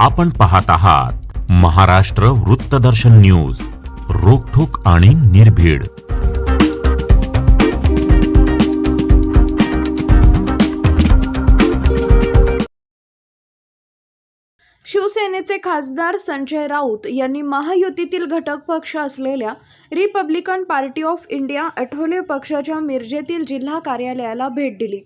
आपण पाहत आहात महाराष्ट्र वृत्तदर्शन न्यूज रोखोक आणि निर्भीड. शिवसेनेचे खासदार संजय राऊत यांनी महायुतीतील घटक पक्ष असलेल्या Republican Party of India Athawale पक्षाच्या मिरजेतील जिल्हा कार्यालयाला भेट दिली.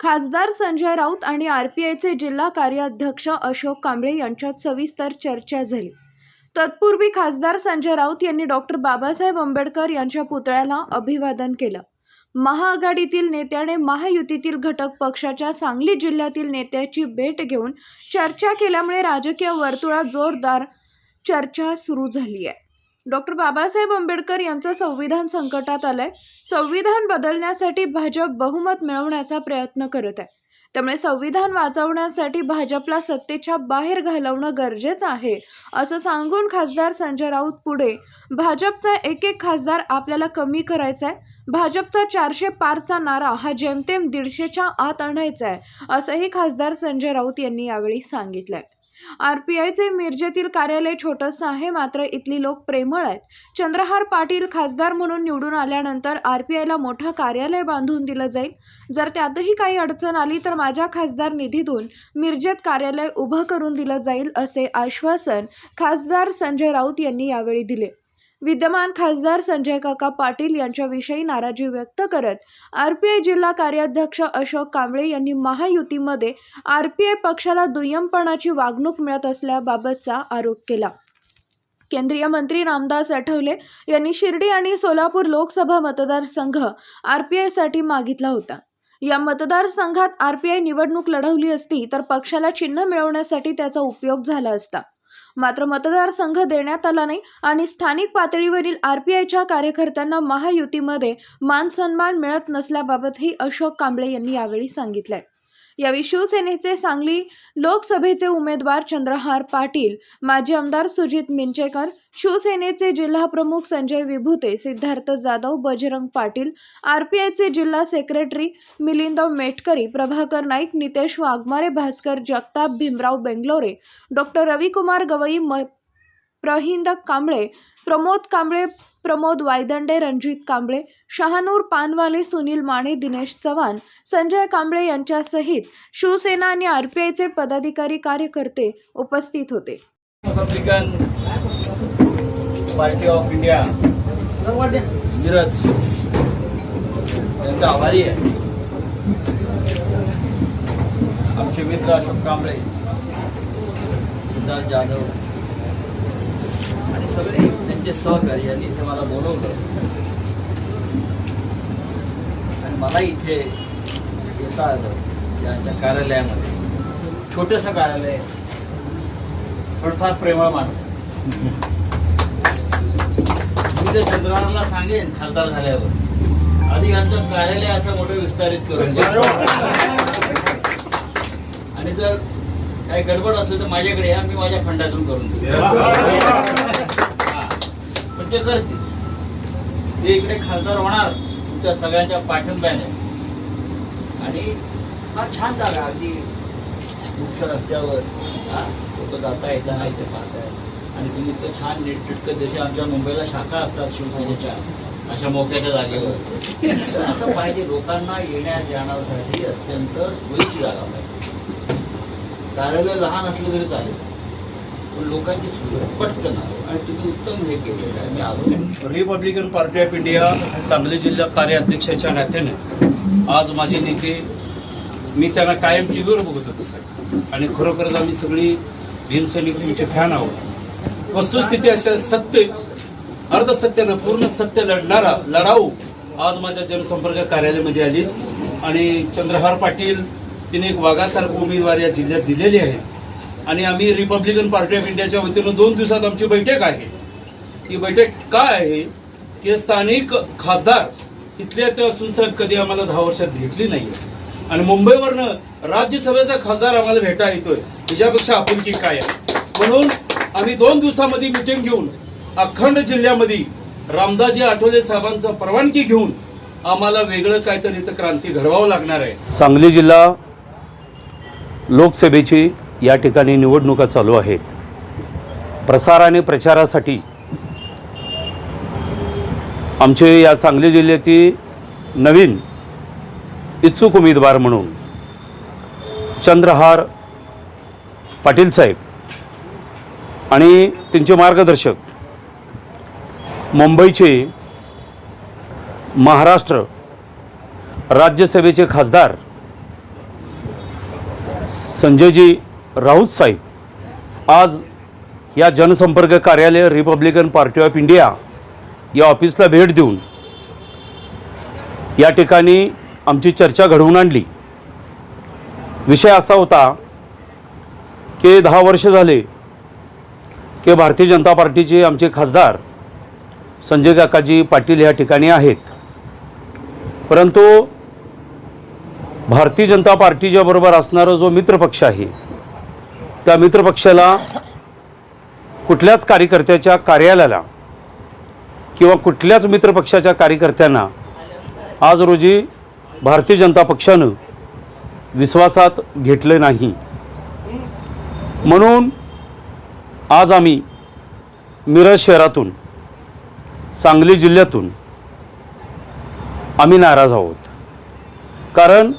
खासदार संजय राऊत आणि आर पी आयचे जिल्हा कार्याध्यक्ष अशोक कांबळे यांच्यात सविस्तर चर्चा झाली. तत्पूर्वी खासदार संजय राऊत यांनी डॉक्टर बाबासाहेब आंबेडकर यांच्या पुतळ्याला अभिवादन केलं. महाआघाडीतील नेत्याने महायुतीतील घटक पक्षाच्या सांगली जिल्ह्यातील नेत्याची भेट घेऊन चर्चा केल्यामुळे राजकीय वर्तुळात जोरदार चर्चा सुरू झाली आहे. डॉक्टर बाबासाहेब आंबेडकर यांचं संविधान संकटात आलंय. संविधान बदलण्यासाठी भाजप बहुमत मिळवण्याचा प्रयत्न करत आहे. त्यामुळे संविधान वाचवण्यासाठी भाजपला सत्तेच्या बाहेर घालवणं गरजेचं आहे असं सांगून खासदार संजय राऊत पुढे भाजपचा एक एक खासदार आपल्याला कमी करायचा आहे भाजपचा चारशे पारचा नारा हा जेमतेम दीडशेच्या आत आणायचा आहे असंही खासदार संजय राऊत यांनी यावेळी सांगितलंय. आर पी आयचे मिरजेतील कार्यालय छोटंसं आहे मात्र इथली लोक प्रेमळ आहेत. चंद्रहार पाटील खासदार म्हणून निवडून आल्यानंतर आर पी आयला मोठं कार्यालय बांधून दिलं जाईल. जर त्यातही काही अडचण आली तर माझ्या खासदार निधीतून मिरजेत कार्यालय उभं करून दिलं जाईल असे आश्वासन खासदार संजय राऊत यांनी यावेळी दिले. विद्यमान खासदार संजय काका पाटील यांच्याविषयी नाराजी व्यक्त करत आर पी आय जिल्हा कार्याध्यक्ष अशोक कांबळे यांनी महायुतीमध्ये आर पी आय पक्षाला दुय्यमपणाची वागणूक मिळत असल्याबाबतचा आरोप केला. केंद्रीय मंत्री रामदास आठवले यांनी शिर्डी आणि सोलापूर लोकसभा मतदारसंघ आर पी आयसाठी मागितला होता. या मतदारसंघात आर पी आय निवडणूक लढवली असती तर पक्षाला चिन्ह मिळवण्यासाठी त्याचा उपयोग झाला असता. मात्र मतदारसंघ देण्यात आला नाही आणि स्थानिक पातळीवरील आर पी आयच्या कार्यकर्त्यांना महायुतीमध्ये मानसन्मान मिळत नसल्याबाबतही अशोक कांबळे यांनी यावेळी सांगितलंय. यावेळी शिवसेनेचे सांगली लोकसभेचे उमेदवार चंद्रहार पाटील माजी आमदार सुजित मिंचेकर शिवसेनेचे जिल्हा प्रमुख संजय विभूते सिद्धार्थ जाधव बजरंग पाटील आर पी आयचे जिल्हा सेक्रेटरी मिलिंद मेटकरी प्रभाकर नाईक नितेश वाघमारे भास्कर जगताप भीमराव बेंगलोरे डॉक्टर रविकुमार गवई म प्रहिंद कांबळे प्रमोद कांबळे प्रमोद वायदंडे रणजित कांबळे शहानूर पानवाले सुनील माने दिनेश चव्हाण संजय कांबळे यांच्यासहित शिवसेना आणि आर पी आयचे पदाधिकारी कार्यकर्ते उपस्थित होते. Republican Party of India Miraj त्यांचा आभारी आहे. आमचे मित्र अशोक कांबळे सिद्धार्थ जाधव आणि सगळे त्यांचे सहकारी यांनी इथे मला बोलवलं. आणि मला इथे येता आलं यांच्या कार्यालयामध्ये. छोटंसं कार्यालय. आहे. पण फार प्रेमळ माणसं. मी ते चंद्रहारला सांगेन खासदार झाल्यावर. आधी आमचं कार्यालय असं मोठं विस्तारित करून आणि जर काही गडबड असली तर माझ्याकडे या मी माझ्या फंडातून करून देईन कृत्य ते करतील. ते इकडे खासदार होणार तुमच्या सगळ्यांच्या पाठिंब्याने. आणि हा छान जागा अगदी मुख्य रस्त्यावर लोक जाता येताना इथे पाहतायत आणि तुम्ही इतकं छान नीटटिटकं जसे आमच्या मुंबईला शाखा असतात शिवसेनेच्या अशा मोक्याच्या जागेवर. असं पाहिजे लोकांना येण्या जाण्यासाठी अत्यंत सोयीची जागा पाहिजे. कार्यालय लहान असलं तरी चालेल. लोकांची सुविधा पटकन आणि तुम्ही उत्तम हे केलेलं आहे. मी आलो. Republican Party of India Sangli जिल्हा कार्याध्यक्षाच्या नात्याने आज माझे नेते मी त्यांना कायम टीव्हीवर बघत होतो साहेब. आणि खरोखरच आम्ही सगळी भीमसैनिक तुमचे फॅन आहोत. वस्तुस्थिती अशा सत्य अर्ध सत्यानं पूर्ण सत्य लढणारा लढाऊ आज माझ्या जनसंपर्क कार्यालयामध्ये आली. आणि चंद्रहार पाटील तिने एक वाघासारखी उमेदवार या जिल्ह्यात दिलेली आहे. आणि आम्ही रिपब्लिकन पार्टी ऑफ इंडियाच्या वतीनं दोन दिवसात आमची बैठक आहे. ही बैठक काय आहे? की स्थानिक खासदार इथल्या त्या सुनसाहेब कधी आम्हाला दहा वर्षात भेटली नाही आणि मुंबईवरनं राज्यसभेचा खासदार आम्हाला भेटा येतोय. त्याच्यापेक्षा आपुलकी काय आहे? म्हणून आम्ही दोन दिवसामध्ये मिटिंग घेऊन अखंड जिल्ह्यामध्ये रामदाजी आठवले साहेबांचा परवानगी घेऊन आम्हाला वेगळं काहीतरी इथं क्रांती घडवावं लागणार आहे. सांगली जिल्हा लोकसभेची या ठिकाणी निवडणुका चालू आहेत. प्रसार आणि प्रचारासाठी आमचे या सांगली जिल्ह्याची नवीन इच्छुक उमेदवार म्हणून चंद्रहार पाटील साहेब आणि त्यांचे मार्गदर्शक मुंबईचे महाराष्ट्र राज्यसभेचे खासदार संजयजी राऊत साहेब आज या जनसंपर्क कार्यालय रिपब्लिकन पार्टी ऑफ इंडिया या ऑफिसला भेट देऊन या ठिकाणी आमची चर्चा घडवून आणली. विषय असा होता की दहा वर्ष झाले की भारतीय जनता पार्टीचे आमचे खासदार संजय काकाजी पाटील या ठिकाणी आहेत. परंतु भारतीय जनता पार्टीच्या बरोबर असणारा जो मित्रपक्ष आहे त्या मित्रपक्षाला कुठल्याच कार्यकर्त्याच्या कार्यालयाला किंवा कुठल्याच मित्रपक्षाच्या कार्यकर्त्यांना आज रोजी भारतीय जनता पक्षानं विश्वासात घेतले नाही. म्हणून आज आम्ही मिरज शहरातून सांगली जिल्ह्यातून आम्ही नाराज आहोत. कारण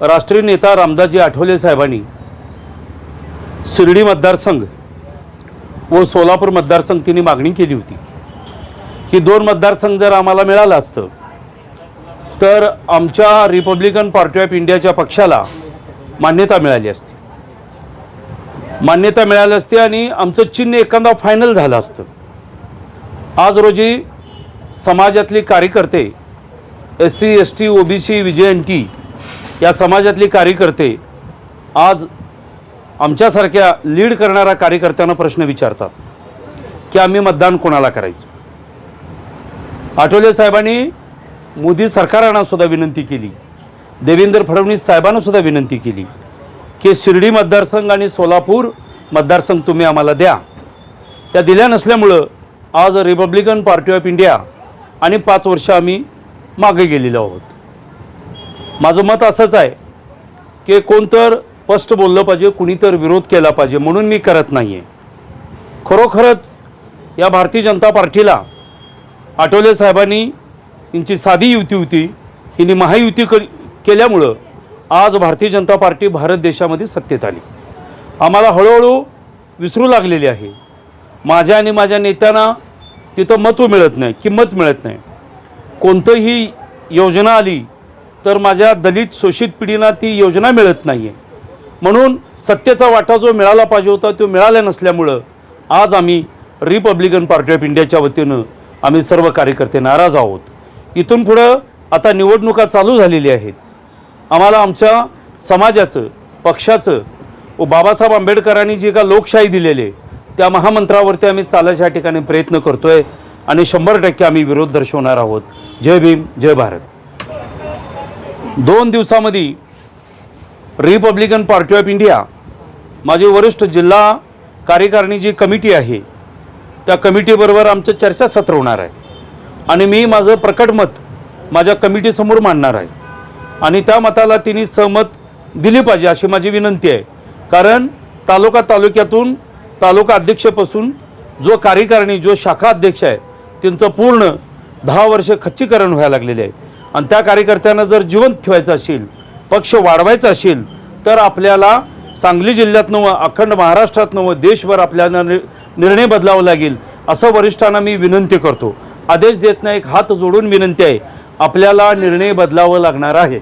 राष्ट्रीय नेता रामदासजी आठवले साहेबांनी शिर्डी मतदारसंघ व सोलापूर मतदारसंघ तिने मागणी केली होती. ही दोन मतदारसंघ जर आम्हाला मिळालं असतं तर आमच्या रिपब्लिकन पार्टी ऑफ इंडियाच्या पक्षाला मान्यता मिळाली असती. मान्यता मिळाली असती आणि आमचं चिन्ह एखादा फायनल झालं असतं. आज रोजी समाजातली कार्यकर्ते S C S T O B C V J N T या समाजातली कार्यकर्ते आज आमच्यासारख्या लीड करणाऱ्या कार्यकर्त्यांना प्रश्न विचारतात की आम्ही मतदान कोणाला करायचं? आठवले साहेबांनी मोदी सरकारांना सुद्धा विनंती केली. देवेंद्र फडणवीस साहेबांना सुद्धा विनंती केली की शिर्डी मतदारसंघ आणि सोलापूर मतदारसंघ तुम्ही आम्हाला द्या. त्या दिल्या नसल्यामुळं आज रिपब्लिकन पार्टी ऑफ इंडिया आणि पाच वर्ष आम्ही मागे गेलेलो आहोत. माझं मत असंच आहे की कोणतर स्पष्ट बोललं पाहिजे कुणीतर विरोध केला पाहिजे म्हणून मी करत नाही आहे खरोखरच या भारतीय जनता पार्टीला आठवले साहेबांनी यांची साधी युती होती हिने महायुती क केल्यामुळं आज भारतीय जनता पार्टी भारत देशामध्ये सत्तेत आली. आम्हाला हळूहळू विसरू लागलेली आहे. माझ्या आणि माझ्या नेत्यांना तिथं महत्त्व मिळत नाही किंमत मिळत नाही. कोणतंही योजना आली तर माझ्या दलित शोषित पिढींना ती योजना मिळत नाही आहे म्हणून सत्तेचा वाटा जो मिळाला पाहिजे होता तो मिळाला नसल्यामुळं आज आम्ही रिपब्लिकन पार्टी ऑफ इंडियाच्या वतीनं आम्ही सर्व कार्यकर्ते नाराज आहोत. इथून पुढं आता निवडणुका चालू झालेली आहेत. आम्हाला आमच्या समाजाचं पक्षाचं व बाबासाहेब आंबेडकरांनी जी का लोकशाही दिलेली आहे त्या महामंत्रावरती आम्ही चालायच्या ठिकाणी प्रयत्न करतो आहे आणि शंभर टक्के आम्ही विरोध दर्शवणार आहोत. जय भीम जय भारत. दोन दिवसामध्ये रिपब्लिकन पार्टी ऑफ इंडिया माझी वरिष्ठ जिल्हा कार्यकारिणी जी कमिटी आहे त्या कमिटीबरोबर आमचं चर्चासत्र होणार आहे. आणि मी माझं प्रकट मत माझ्या कमिटीसमोर मांडणार आहे. आणि त्या मताला तिने सहमत दिली पाहिजे अशी माझी विनंती आहे. कारण तालुका तालुक्यातून तालुका अध्यक्षपासून जो कार्यकारिणी जो शाखा अध्यक्ष आहे त्यांचं पूर्ण दहा वर्ष खच्चीकरण व्हायला लागलेले आहे. आणि त्या कार्यकर्त्यांना जर जिवंत ठेवायचं असेल पक्ष वाढवायचा असेल तर आपल्याला सांगली जिल्ह्यातनं व अखंड महाराष्ट्रातनं व देशभर आपल्याला नि- निर्णय बदलावा लागेल असं वरिष्ठांना मी विनंती करतो. आदेश देत नाही एक हात जोडून विनंती आहे. आपल्याला निर्णय बदलावं लागणार आहे.